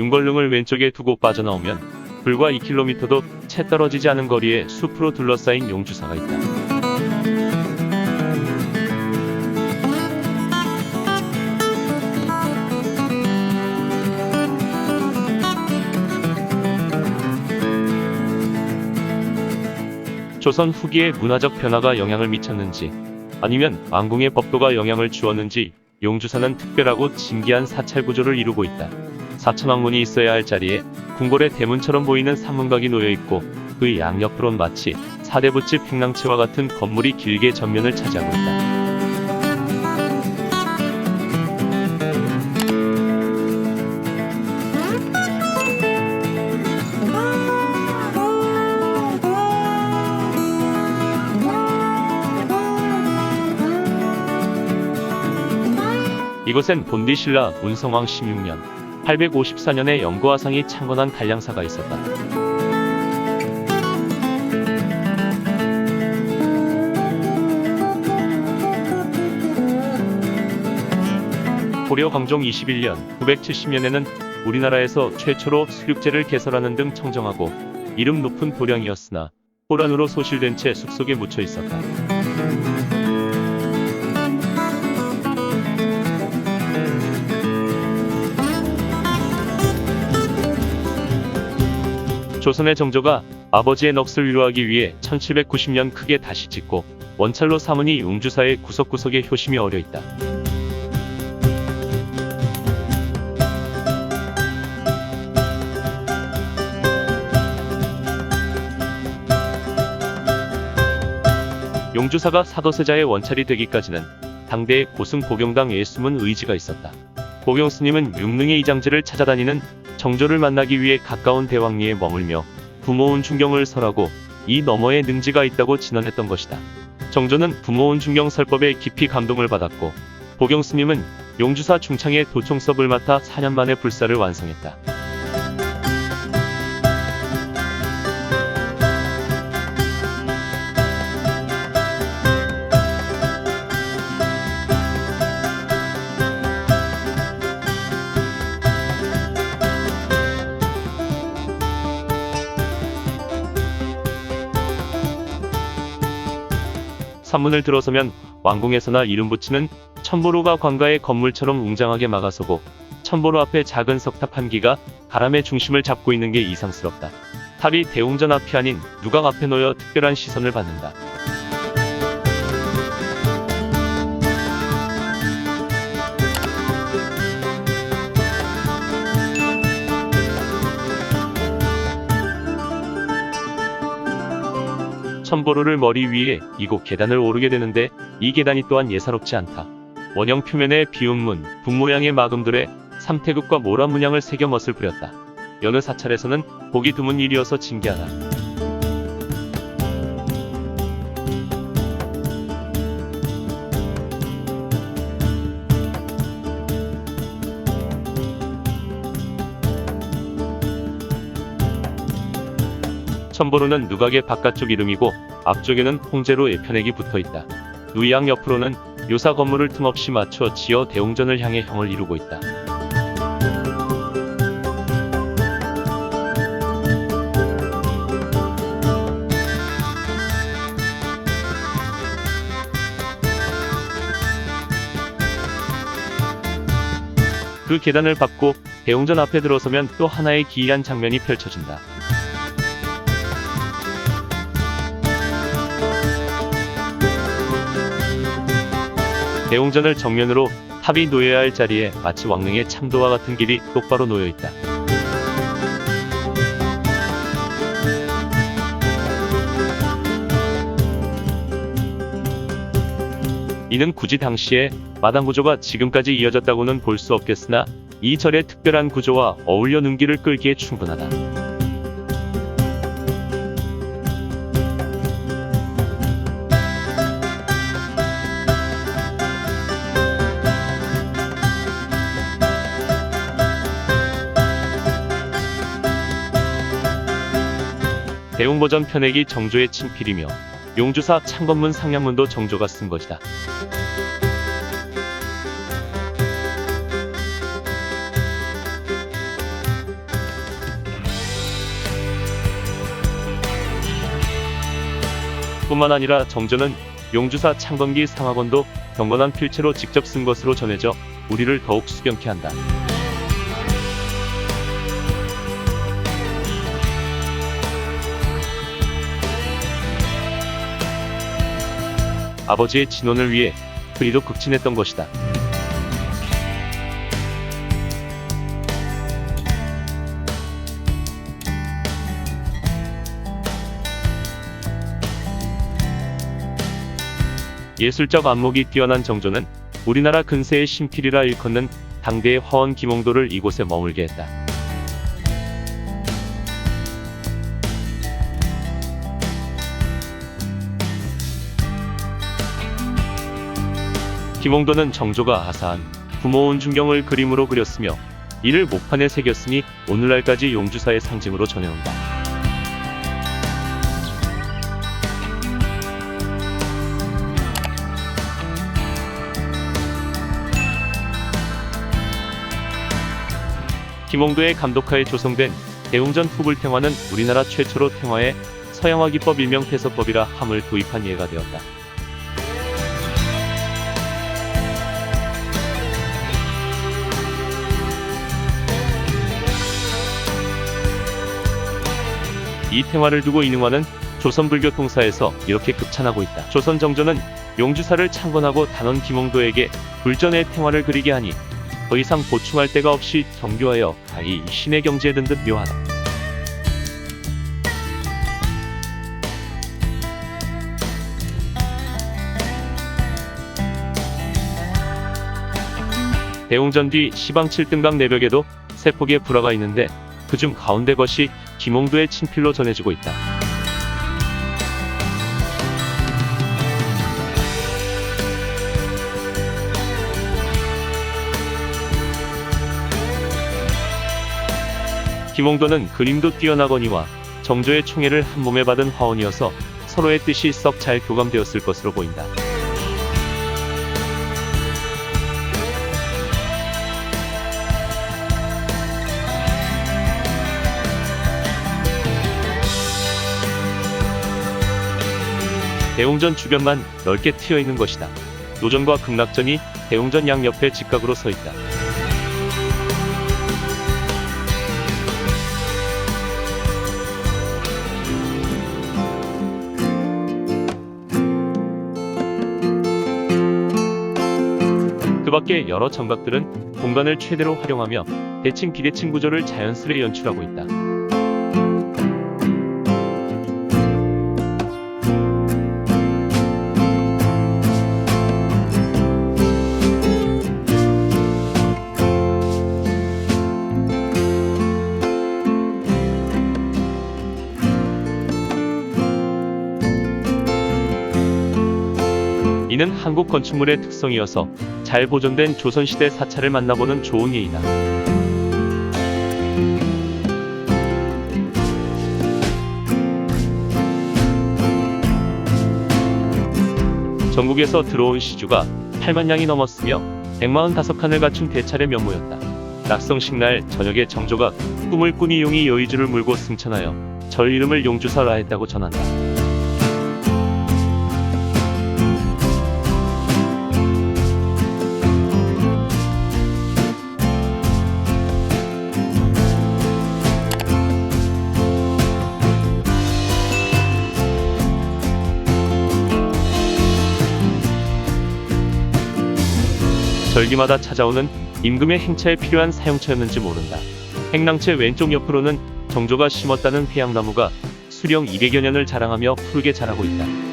윤걸릉을 왼쪽에 두고 빠져나오면 불과 2km도 채 떨어지지 않은 거리에 숲으로 둘러싸인 용주사가 있다. 조선 후기에 문화적 변화가 영향을 미쳤는지 아니면 왕궁의 법도가 영향을 주었는지 용주사는 특별하고 진기한 사찰 구조를 이루고 있다. 사천왕문이 있어야 할 자리에 궁궐의 대문처럼 보이는 상문각이 놓여 있고 그 양옆으론 마치 사대부집 행랑채와 같은 건물이 길게 전면을 차지하고 있다. 이곳엔 본디신라 문성왕 16년 854년에 영고화상이 창건한 단량사가 있었다. 고려 광종 21년 970년에는 우리나라에서 최초로 수육제를 개설하는 등 청정하고 이름 높은 도량이었으나 호란으로 소실된 채 숲속에 묻혀 있었다. 조선의 정조가 아버지의 넋을 위로하기 위해 1790년 크게 다시 짓고 원찰로 삼으니 용주사의 구석구석에 효심이 어려 있다. 용주사가 사도세자의 원찰이 되기까지는 당대의 고승 보경당에 숨은 의지가 있었다. 보경 스님은 육능의 이장지를 찾아다니는 정조를 만나기 위해 가까운 대왕리에 머물며 부모운 중경을 설하고 이 너머에 능지가 있다고 진언했던 것이다. 정조는 부모운 중경 설법에 깊이 감동을 받았고 보경 스님은 용주사 중창의 도총섭을 맡아 4년 만에 불사를 완성했다. 산문을 들어서면 왕궁에서나 이름 붙이는 천보로가 관가의 건물처럼 웅장하게 막아서고 천보로 앞에 작은 석탑 한 기가 가람의 중심을 잡고 있는 게 이상스럽다. 탑이 대웅전 앞이 아닌 누각 앞에 놓여 특별한 시선을 받는다. 천보로를 머리 위에 이곳 계단을 오르게 되는데 이 계단이 또한 예사롭지 않다. 원형 표면에 비운문, 분모양의 마금들에 삼태극과 모라 문양을 새겨 멋을 부렸다. 여느 사찰에서는 보기 드문 일이어서 진기하다. 천보로는 누각의 바깥쪽 이름이고 앞쪽에는 홍제로 예편액이 붙어 있다. 누이양 옆으로는 요사 건물을 틈없이 맞춰 지어 대웅전을 향해 형을 이루고 있다. 그 계단을 밟고 대웅전 앞에 들어서면 또 하나의 기이한 장면이 펼쳐진다. 대웅전을 정면으로 탑이 놓여야 할 자리에 마치 왕릉의 참도와 같은 길이 똑바로 놓여 있다. 이는 굳이 당시에 마당 구조가 지금까지 이어졌다고는 볼 수 없겠으나 이 절의 특별한 구조와 어울려 눈길을 끌기에 충분하다. 대웅보전 편액이 정조의 친필이며 용주사 창건문 상향문도 정조가 쓴 것이다. 뿐만 아니라 정조는 용주사 창건기 상학원도 경건한 필체로 직접 쓴 것으로 전해져 우리를 더욱 수경케 한다. 아버지의 진원을 위해 그리도 극진했던 것이다. 예술적 안목이 뛰어난 정조는 우리나라 근세의 신필이라 일컫는 당대의 화원 김홍도를 이곳에 머물게 했다. 김홍도는 정조가 아사한 부모온 중경을 그림으로 그렸으며 이를 목판에 새겼으니 오늘날까지 용주사의 상징으로 전해온다. 김홍도의 감독하에 조성된 대웅전 후불탱화는 우리나라 최초로 탱화에 서양화 기법 일명 태서법이라 함을 도입한 예가 되었다. 이 탱화를 두고 이능화는 조선 불교 통사에서 이렇게 극찬하고 있다. 조선 정조는 용주사를 창건하고 단원 김홍도에게 불전의 탱화를 그리게 하니 더 이상 보충할 데가 없이 정교하여 가히 신의 경지에 든 듯 묘하다. 대웅전 뒤 시방 7등강 내벽에도 세 폭의 불화가 있는데 그중 가운데 것이 김홍도의 친필로 전해지고 있다. 김홍도는 그림도 뛰어나거니와 정조의 총애를 한 몸에 받은 화원이어서 서로의 뜻이 썩 잘 교감되었을 것으로 보인다. 대웅전 주변만 넓게 트여 있는 것이다. 노전과 극락전이 대웅전 양 옆에 직각으로 서 있다. 그 밖에 여러 정각들은 공간을 최대로 활용하며 대칭 비대칭 구조를 자연스레 연출하고 있다. 이는 한국 건축물의 특성이어서 잘 보존된 조선시대 사찰을 만나보는 좋은 예이다. 전국에서 들어온 시주가 8만 량이 넘었으며 145칸을 갖춘 대찰의 면모였다. 낙성식 날 저녁에 정조가 꿈을 꾸니 용이 여의주를 물고 승천하여 절 이름을 용주사라 했다고 전한다. 절기마다 찾아오는 임금의 행차에 필요한 사용처였는지 모른다. 행랑채 왼쪽 옆으로는 정조가 심었다는 회양나무가 수령 200여 년을 자랑하며 푸르게 자라고 있다.